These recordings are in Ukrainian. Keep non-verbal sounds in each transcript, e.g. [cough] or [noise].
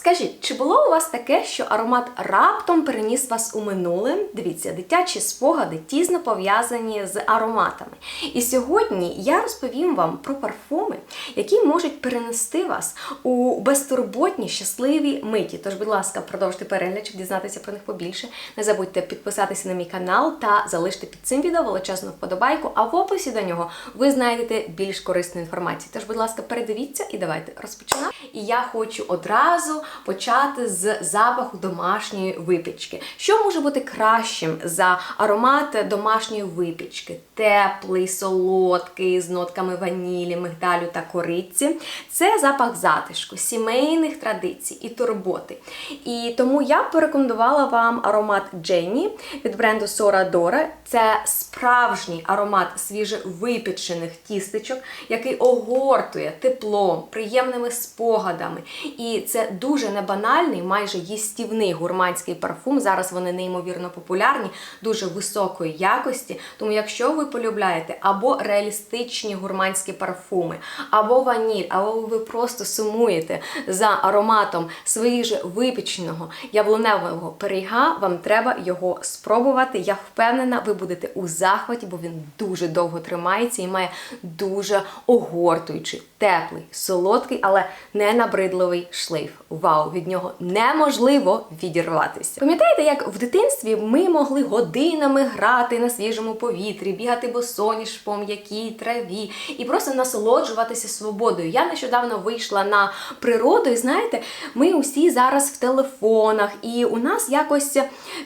Скажіть, чи було у вас таке, що аромат раптом переніс вас у минуле? Дивіться, дитячі спогади тісно пов'язані з ароматами. І сьогодні я розповім вам про парфуми, які можуть перенести вас у безтурботні щасливі миті. Тож, будь ласка, продовжуйте перегляд, щоб дізнатися про них побільше. Не забудьте підписатися на мій канал та залишити під цим відео величезну вподобайку. А в описі до нього ви знайдете більш корисну інформацію. Тож, будь ласка, передивіться і давайте розпочинати. І я хочу одразу почати з запаху домашньої випічки. Що може бути кращим за аромат домашньої випічки? Теплий, солодкий, з нотками ванілі, мигдалю та кориці. Це запах затишку, сімейних традицій і турботи. І тому я б порекомендувала вам аромат Дженні від бренду Сора Дора. Це справжній аромат свіжевипічених тістечок, який огортує теплом, приємними спогадами. І це дуже небанальний, майже їстівний гурманський парфум. Зараз вони неймовірно популярні, дуже високої якості. Тому, якщо ви полюбляєте або реалістичні гурманські парфуми, або ваніль, або ви просто сумуєте за ароматом свіже випіченого яблуневого пиріга, вам треба його спробувати. Я впевнена, ви будете у захваті, бо він дуже довго тримається і має дуже огортуючий, теплий, солодкий, але не набридливий шлейф. Вау! Від нього неможливо відірватися. Пам'ятаєте, як в дитинстві ми могли годинами грати на свіжому повітрі, бігати босоніж по м'якій траві і просто насолоджуватися свободою. Я нещодавно вийшла на природу, і знаєте, ми усі зараз в телефонах, і у нас якось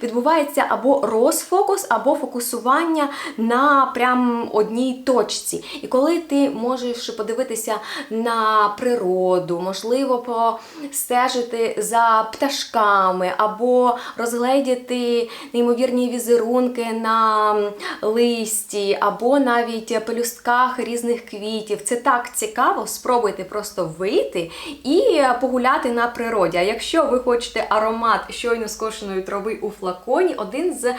відбувається або розфокус, або фокусування на прям одній точці. І коли ти можеш подивитися на природу, можливо, постежити за пташками, або розгледіти неймовірні візерунки на листі, або навіть пелюстках різних квітів. Це так цікаво. Спробуйте просто вийти і погуляти на природі. А якщо ви хочете аромат щойно скошеної трави у флаконі, один з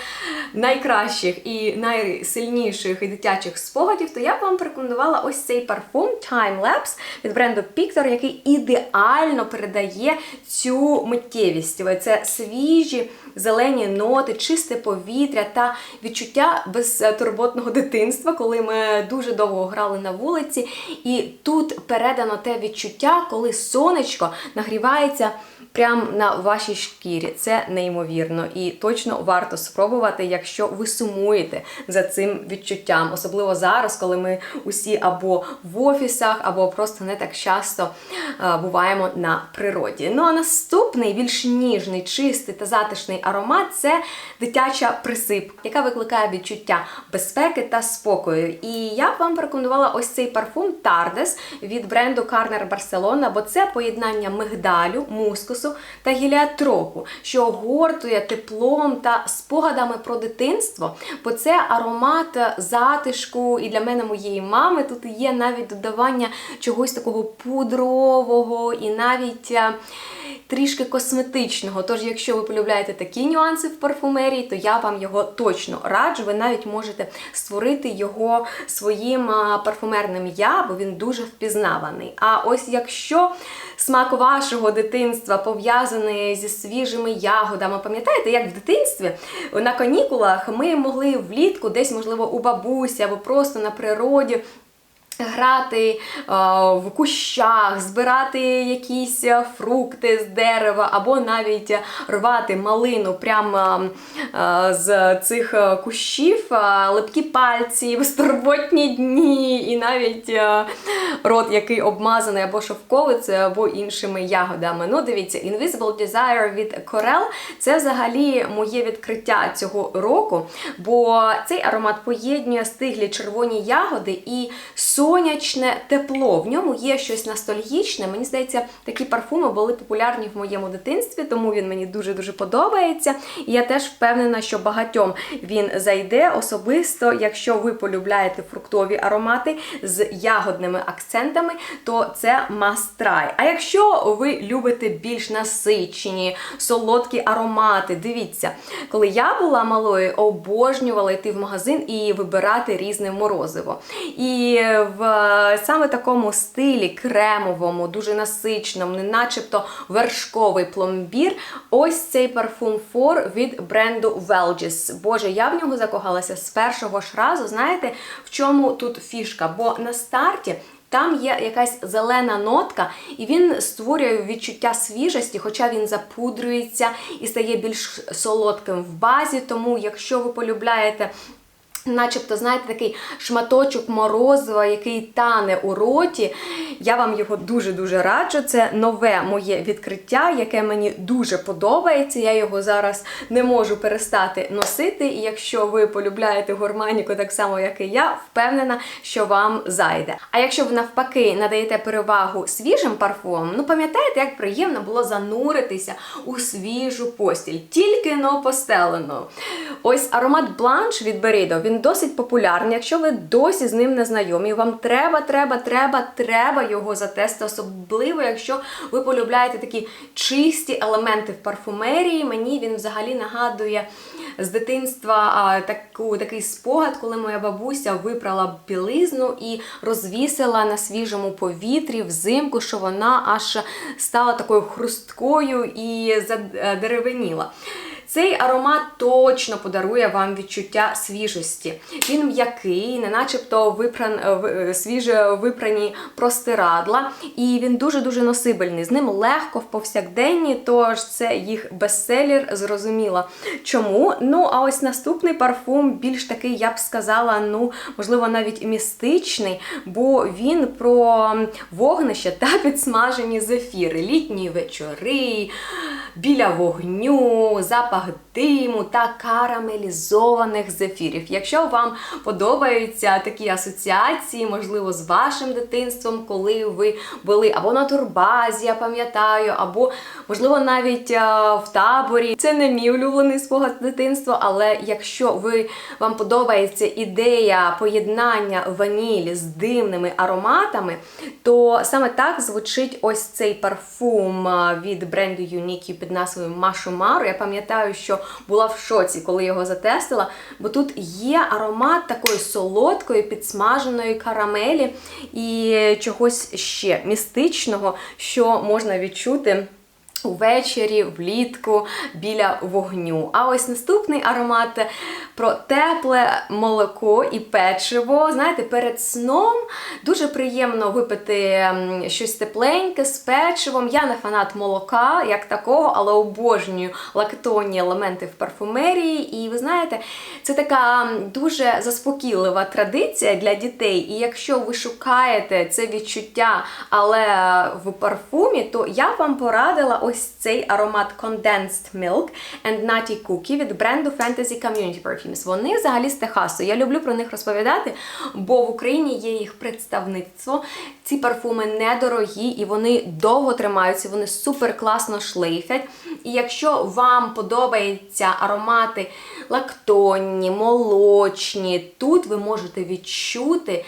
найкращих і найсильніших дитячих спогадів, то я б вам порекомендувала ось цей парфум Time Lapse від бренду Pictor, який ідеально передає цю миттєвість. Це свіжі зелені ноти, чисте повітря та відчуття безтурботного дитинства, коли ми дуже довго грали на вулиці. І тут передано те відчуття, коли сонечко нагрівається прямо на вашій шкірі. Це неймовірно і точно варто спробувати, якщо ви сумуєте за цим відчуттям, особливо зараз, коли ми усі або в офісах, або просто не так часто буваємо на природі. Ну а наступний більш ніжний, чистий та затишний аромат це дитяча присипка, яка викликає відчуття безпеки та спокою. І я б вам порекомендувала ось цей парфум Tardes від бренду Carner Barcelona, бо це поєднання мигдалю, мускусу та гіліатропу, що огортує теплом та спогадами про дитинство, бо це аромат затишку, і для мене моєї мами тут є навіть додавання чогось такого пудрового і навіть е, трішки косметичного. Тож, якщо ви полюбляєте такі нюанси в парфумерії, то я вам його точно раджу. Ви навіть можете створити його своїм парфумерним я, бо він дуже впізнаваний. А ось якщо смак вашого дитинства пов'язаний зі свіжими ягодами, пам'ятаєте, як в дитинстві на канікулах ми могли влітку десь, можливо, у бабусі або просто на природі. Грати е, в кущах, збирати якісь е, фрукти з дерева, або навіть рвати малину прямо е, з цих кущів, е, липкі пальці, [laughs] безтурботні дні, і навіть е, рот, який обмазаний або шовковицею, або іншими ягодами. Ну, дивіться, Invisible Desire від Corel – це взагалі моє відкриття цього року, бо цей аромат поєднує стиглі червоні ягоди і сонячне тепло. В ньому є щось ностальгічне. Мені здається, такі парфуми були популярні в моєму дитинстві, тому він мені дуже-дуже подобається. І я теж впевнена, що багатьом він зайде особисто, якщо ви полюбляєте фруктові аромати з ягодними акцентами, то це try. А якщо ви любите більш насичені, солодкі аромати, дивіться, коли я була малою, обожнювала йти в магазин і вибирати різне морозиво. І в е, саме такому стилі кремовому, дуже насиченому, не начебто вершковий пломбір. Ось цей парфум Фор від бренду Velgis. Боже, я в нього закохалася з першого ж разу. Знаєте, в чому тут фішка? Бо на старті. Там є якась зелена нотка, і він створює відчуття свіжості, хоча він запудрюється і стає більш солодким в базі. Тому, якщо ви полюбляєте Начебто, знаєте, такий шматочок морозива, який тане у роті. Я вам його дуже-дуже раджу. Це нове моє відкриття, яке мені дуже подобається. Я його зараз не можу перестати носити. І якщо ви полюбляєте гурманіку так само, як і я, впевнена, що вам зайде. А якщо ви навпаки надаєте перевагу свіжим парфумам, ну пам'ятаєте, як приємно було зануритися у свіжу постіль, тільки но постелену. Ось аромат бланш від Берідо. Він досить популярний. Якщо ви досі з ним не знайомі, вам треба, треба, треба, треба його затестити, особливо, якщо ви полюбляєте такі чисті елементи в парфумерії. Мені він взагалі нагадує з дитинства а, таку, такий спогад, коли моя бабуся випрала білизну і розвісила на свіжому повітрі взимку, що вона аж стала такою хрусткою і задеревеніла. Цей аромат точно подарує вам відчуття свіжості. Він м'який, не начебто випран, е, свіже випрані простирадла, і він дуже-дуже носибельний. З ним легко в повсякденні, тож це їх бестселер, зрозуміла. Чому? Ну, а ось наступний парфум більш такий, я б сказала, ну, можливо, навіть містичний, бо він про вогнище та підсмажені зефіри, літні вечори, біля вогню, запах диму та карамелізованих зефірів. Якщо вам подобаються такі асоціації, можливо, з вашим дитинством, коли ви були або на турбазі, я пам'ятаю, або, можливо, навіть а, в таборі. Це не мій улюблений спогад дитинства, але якщо ви вам подобається ідея поєднання ванілі з димними ароматами, то саме так звучить ось цей парфум від бренду Unique під назвою Машумару. Я пам'ятаю, що була в шоці, коли його затестила, бо тут є аромат такої солодкої, підсмаженої карамелі і чогось ще містичного, що можна відчути. Увечері, влітку, біля вогню. А ось наступний аромат про тепле молоко і печиво. Знаєте, перед сном дуже приємно випити щось тепленьке з печивом. Я не фанат молока, як такого, але обожнюю лактонні елементи в парфумерії. І ви знаєте, це така дуже заспокійлива традиція для дітей. І якщо ви шукаєте це відчуття, але в парфумі, то я вам порадила ось цей аромат Condensed Milk and Nutty Cookie від бренду Fantasy Community Perfumes. Вони взагалі з Техасу. Я люблю про них розповідати, бо в Україні є їх представництво. Ці парфуми недорогі і вони довго тримаються, вони супер класно шлейфять. І якщо вам подобаються аромати лактонні, молочні, тут ви можете відчути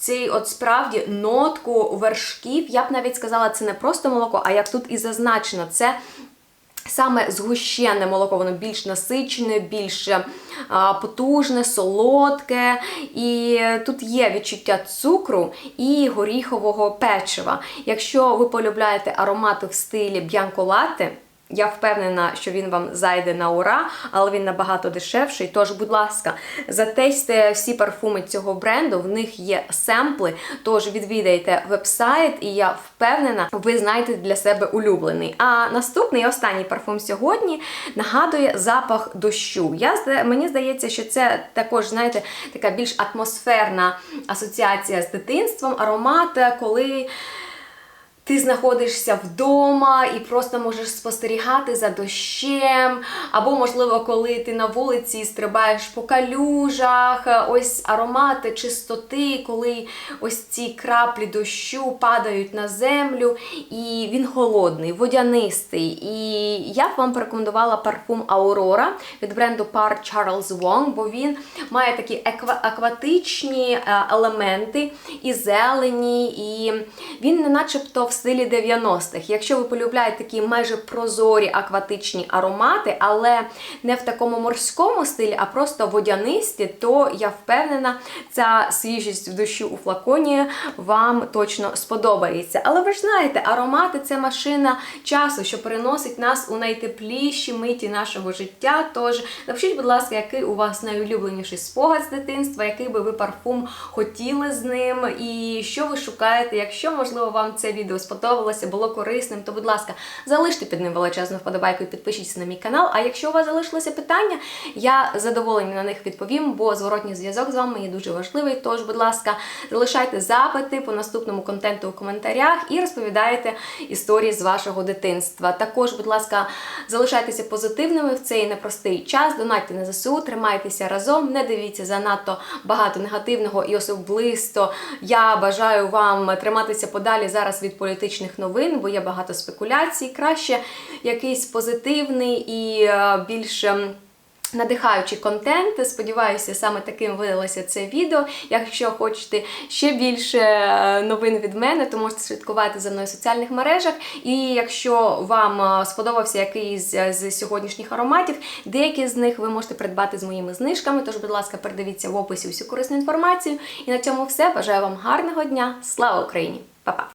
цей от справді нотку вершків. Я б навіть сказала, це не просто молоко, а як тут і зазначено, це. Саме згущене молоко, воно більш насичене, більш а, потужне, солодке. І тут є відчуття цукру і горіхового печива. Якщо ви полюбляєте аромати в стилі б'янко латте, я впевнена, що він вам зайде на ура, але він набагато дешевший. Тож, будь ласка, затестьте всі парфуми цього бренду, в них є семпли. Тож відвідайте вебсайт, і я впевнена, ви знайдете для себе улюблений. А наступний останній парфум сьогодні нагадує запах дощу. Я Мені здається, що це також, знаєте, така більш атмосферна асоціація з дитинством, аромат, коли. Ти знаходишся вдома і просто можеш спостерігати за дощем, або, можливо, коли ти на вулиці стрибаєш по калюжах, ось аромати чистоти, коли ось ці краплі дощу падають на землю, і він холодний, водянистий. І я б вам порекомендувала парфум Aurora від бренду Par Charles Wong, бо він має такі акватичні е, елементи і зелені, і він начебто в стилі 90-х. Якщо ви полюбляєте такі майже прозорі акватичні аромати, але не в такому морському стилі, а просто водянисті, то я впевнена, ця свіжість в душі у флаконі вам точно сподобається. Але ви ж знаєте, аромати це машина часу, що переносить нас у найтепліші миті нашого життя. Тож напишіть, будь ласка, який у вас найулюбленіший спогад з дитинства, який би ви парфум хотіли з ним, і що ви шукаєте. Якщо, можливо, вам це відео сподобалося, було корисним, то, будь ласка, залиште під ним величезну вподобайку і підпишіться на мій канал. А якщо у вас залишилося питання, я задоволена на них відповім, бо зворотній зв'язок з вами є дуже важливий. Тож, будь ласка, залишайте запити по наступному контенту у коментарях і розповідайте історії з вашого дитинства. Також, будь ласка, залишайтеся позитивними в цей непростий час. Донайте на ЗСУ, тримайтеся разом, не дивіться занадто багато негативного і особисто я бажаю вам триматися подалі зараз від політичних новин, бо є багато спекуляцій. Краще якийсь позитивний і е, більш. ем, Надихаючий контент. Сподіваюся, саме таким видалося це відео. Якщо хочете ще більше е, новин від мене, то можете слідкувати за мною в соціальних мережах. І якщо вам е, сподобався якийсь з сьогоднішніх ароматів, деякі з них ви можете придбати з моїми знижками. Тож, будь ласка, передивіться в описі всю корисну інформацію. І на цьому все. Бажаю вам гарного дня. Слава Україні! Па-па!